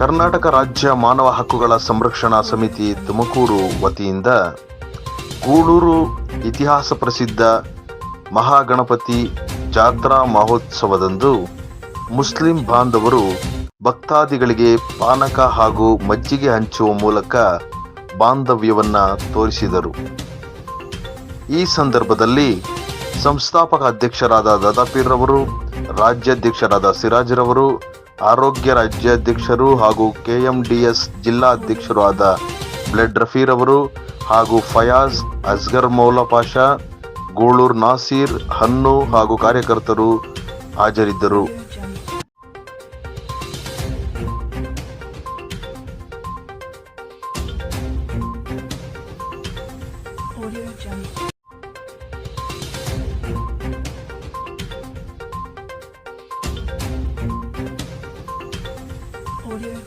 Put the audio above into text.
ಕರ್ನಾಟಕ ರಾಜ್ಯ ಮಾನವ ಹಕ್ಕುಗಳ ಸಂರಕ್ಷಣಾ ಸಮಿತಿ ತುಮಕೂರು ವತಿಯಿಂದ ಗೂಳೂರು ಇತಿಹಾಸ ಪ್ರಸಿದ್ಧ ಮಹಾಗಣಪತಿ ಜಾತ್ರಾ ಮಹೋತ್ಸವದಂದು ಮುಸ್ಲಿಂ ಬಾಂಧವರು ಭಕ್ತಾದಿಗಳಿಗೆ ಪಾನಕ ಹಾಗೂ ಮಜ್ಜಿಗೆ ಹಂಚುವ ಮೂಲಕ ಬಾಂಧವ್ಯವನ್ನು ತೋರಿಸಿದರು. ಈ ಸಂದರ್ಭದಲ್ಲಿ ಸಂಸ್ಥಾಪಕ ಅಧ್ಯಕ್ಷರಾದ ದಾದಾಪೀರ್ರವರು, ರಾಜ್ಯಾಧ್ಯಕ್ಷರಾದ ಸಿರಾಜ್ರವರು ಆರೋಗ್ಯ ರಾಜ್ಯಾಧ್ಯಕ್ಷರು ಹಾಗೂ ಕೆಎಂಡಿಎಸ್ ಜಿಲ್ಲಾ ಅಧ್ಯಕ್ಷರು ಆದ ಬ್ಲೆಡ್ ರಫೀರ್ ಅವರು ಹಾಗೂ ಫಯಾಜ್ ಅಸ್ಗರ್ ಮೌಲಾ ಪಾಷಾ, ಗೋಳೂರ್ ನಾಸೀರ್, ಹನ್ನು ಹಾಗೂ ಕಾರ್ಯಕರ್ತರು ಹಾಜರಿದ್ದರು.